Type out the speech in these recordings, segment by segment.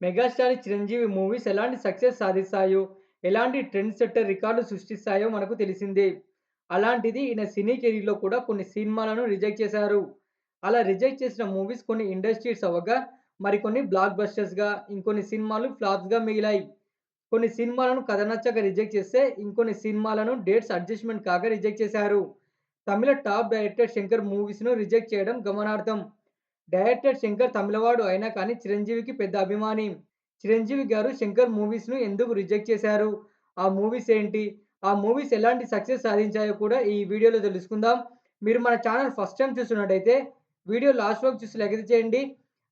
Megastar Chiranjeevi movies ఎలాంటి success సాధిస్తాయో, ఎలాంటి ట్రెండ్ సెట్టర్ రికార్డులు సృష్టిస్తాయో మనకు తెలిసిందే. అలాంటిది ఈయన సినీ కెరీర్‌లో కూడా కొన్ని సినిమాలను రిజెక్ట్ చేశారు. అలా రిజెక్ట్ చేసిన మూవీస్ కొన్ని ఇండస్ట్రీస్ అవ్వగా, మరికొన్ని బ్లాక్ బస్టర్స్‌గా, ఇంకొన్ని సినిమాలు ఫ్లాప్స్‌గా మిగిలాయి. కొన్ని సినిమాలను కథ రిజెక్ట్ చేస్తే, ఇంకొన్ని సినిమాలను డేట్స్ అడ్జస్ట్‌మెంట్ కాగా రిజెక్ట్ చేశారు. తమిళ టాప్ డైరెక్టర్ శంకర్ మూవీస్‌ను రిజెక్ట్ చేయడం గమనార్హం. డైరెక్టర్ శంకర్ తమిళవాడు అయినా కానీ చిరంజీవికి పెద్ద అభిమాని. చిరంజీవి గారు శంకర్ మూవీస్‌ను ఎందుకు రిజెక్ట్ చేశారు? ఆ మూవీస్ ఏంటి? ఆ మూవీస్ ఎలాంటి సక్సెస్ సాధించాయో కూడా ఈ వీడియోలో తెలుసుకుందాం. మీరు మన ఛానల్ ఫస్ట్ టైం చూస్తున్నట్టయితే వీడియో లాస్ట్ వరకు చూసి లెక్క చేయండి.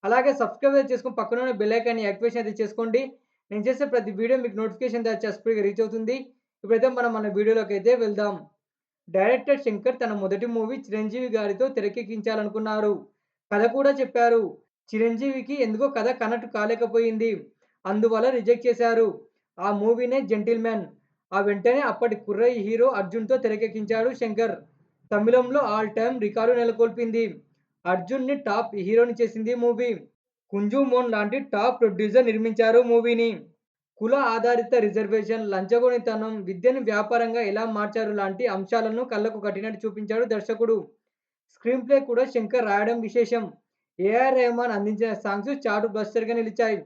అలాగే సబ్స్క్రైబ్ అయితే పక్కన ఉన్న బెల్ ఐకాన్‌ని యాక్టివేషన్ అయితే చేసుకోండి. నేను చేసే ప్రతి వీడియో మీకు నోటిఫికేషన్ ద్వారా స్పీడ్‌గా రీచ్ అవుతుంది. ఇప్పుడైతే మనం మన వీడియోలోకి అయితే వెళ్దాం. డైరెక్టర్ శంకర్ తన మొదటి మూవీ చిరంజీవి గారితో తెరకెక్కించాలనుకున్నారు. కథ కూడా చెప్పారు. చిరంజీవికి ఎందుకో కథ కనెక్ట్ కాలేకపోయింది. అందువల్ల రిజెక్ట్ చేశారు. ఆ మూవీనే 'జెంటిల్‌మెన్'. ఆ వెంటనే అప్పటి కుర్రయ్య హీరో అర్జున్‌తో తెరకెక్కించాడు శంకర్. తమిళంలో ఆల్ టైమ్ రికార్డు నెలకొల్పింది. అర్జున్‌ని టాప్ హీరోని చేసింది మూవీ. కుంజు మోన్ లాంటి టాప్ ప్రొడ్యూసర్ నిర్మించారు మూవీని. కుల ఆధారిత రిజర్వేషన్, లంచగొనితనం విద్యను వ్యాపారంగా ఎలా మార్చారు లాంటి అంశాలను కళ్ళకు కట్టినట్టు చూపించాడు దర్శకుడు. స్క్రీన్ ప్లే కూడా శంకర్ రాయడం విశేషం. ఏఆర్ రెహమాన్ అందించిన సాంగ్స్ చాటు బస్టర్‌గా నిలిచాయి.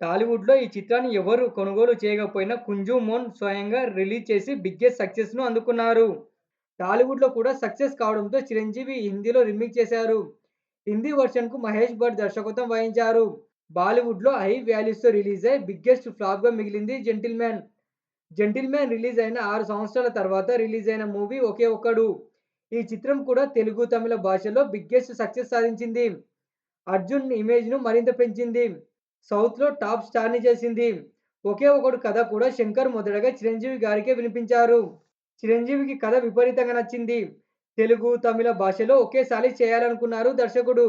టాలీవుడ్‌లో ఈ చిత్రాన్ని ఎవరు కొనుగోలు చేయకపోయినా కుంజు మోన్ స్వయంగా రిలీజ్ చేసి బిగ్గెస్ట్ సక్సెస్‌ను అందుకున్నారు. టాలీవుడ్‌లో కూడా సక్సెస్ కావడంతో చిరంజీవి హిందీలో రిమిక్ చేశారు. హిందీ వెర్షన్‌కు మహేష్ భట్ దర్శకత్వం వహించారు. బాలీవుడ్‌లో హై వ్యాల్యూస్తో రిలీజ్ అయి బిగ్గెస్ట్ ఫ్లాప్‌గా మిగిలింది జెంటిల్మ్యాన్ 'జెంటిల్‌మెన్' రిలీజ్ అయిన ఆరు సంవత్సరాల తర్వాత రిలీజ్ అయిన మూవీ ఒకే ఒక్కడు. ఈ చిత్రం కూడా తెలుగు, తమిళ భాషలో బిగ్గెస్ట్ సక్సెస్ సాధించింది. అర్జున్ ఇమేజ్‌ను మరింత పెంచింది. సౌత్‌లో టాప్ స్టార్‌ని చేసింది. ఒకే ఒకడు కథ కూడా శంకర్ మొదటగా చిరంజీవి గారికే వినిపించారు. చిరంజీవికి కథ విపరీతంగా నచ్చింది. తెలుగు, తమిళ భాషలో ఒకేసారి చేయాలనుకున్నారు దర్శకుడు.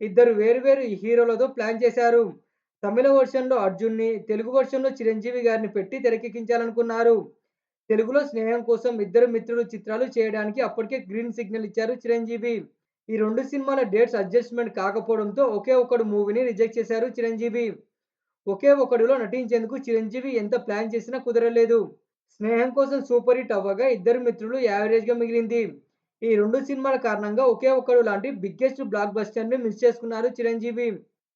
ఇద్దరు వేరువేరు హీరోలతో ప్లాన్ చేశారు. తమిళ వెర్షన్‌లో అర్జున్‌ని, తెలుగు వెర్షన్‌లో చిరంజీవి గారిని పెట్టి తెరకెక్కించాలనుకున్నారు. తెలుగులో 'స్నేహం కోసం', 'ఇద్దరు మిత్రులు' చిత్రాలు చేయడానికి అప్పటికే గ్రీన్ సిగ్నల్ ఇచ్చారు చిరంజీవి. ఈ రెండు సినిమాల డేట్స్ అడ్జస్ట్‌మెంట్ కాకపోవడంతో ఒకే ఒకడు మూవీని రిజెక్ట్ చేశారు చిరంజీవి. ఒకే ఒకడులో నటించేందుకు చిరంజీవి ఎంత ప్లాన్ చేసినా కుదరలేదు. 'స్నేహం కోసం' సూపర్ హిట్ అవ్వగా 'ఇద్దరు మిత్రులు' యావరేజ్‌గా మిగిలింది. ఈ రెండు సినిమాల కారణంగా ఒకే ఒకడు లాంటి బిగ్గెస్ట్ బ్లాక్ బస్టర్‌ని మిస్ చేసుకున్నారు చిరంజీవి.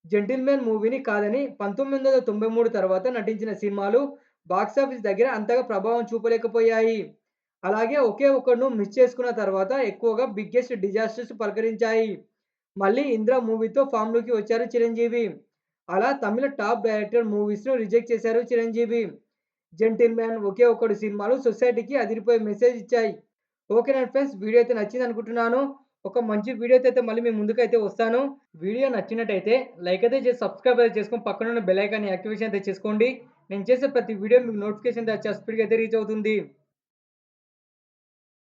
'జెంటిల్‌మెన్' మూవీని కాదని 1993 తర్వాత నటించిన సినిమాలు బాక్సాఫీస్ దగ్గర అంతగా ప్రభావం చూపలేకపోయాయి. అలాగే ఒకే ఒక్కడును మిస్ చేసుకున్న తర్వాత ఎక్కువగా బిగ్గెస్ట్ డిజాస్టర్స్ పలకరించాయి. మళ్ళీ 'ఇంద్ర' మూవీతో ఫామ్‌లోకి వచ్చారు చిరంజీవి. అలా తమిళ టాప్ డైరెక్టర్ మూవీస్‌ను రిజెక్ట్ చేశారు చిరంజీవి. 'జెంటిల్‌మెన్', 'ఒకే ఒక్కడు' సినిమాలు సొసైటీకి అదిరిపోయే మెసేజ్ ఇచ్చాయి. ఓకే ఓకేనా ఫ్రెండ్స్ వీడియో అయితే నచ్చింది అనుకుంటున్నాను ఒక మంచి వీడియోతో అయితే మళ్ళీ మీ ముందుకైతే వస్తాను. వీడియో నచ్చినట్టయితే లైక్ అయితే చేసి సబ్స్క్రైబ్ అయితే చేసుకొని పక్కనున్న బెల్ ఐకాన్ యాక్టివేషన్ అయితే చేసుకోండి. నేను చేసే ప్రతి వీడియో మీకు నోటిఫికేషన్ స్పీడ్‌గా అయితే రీచ్ అవుతుంది.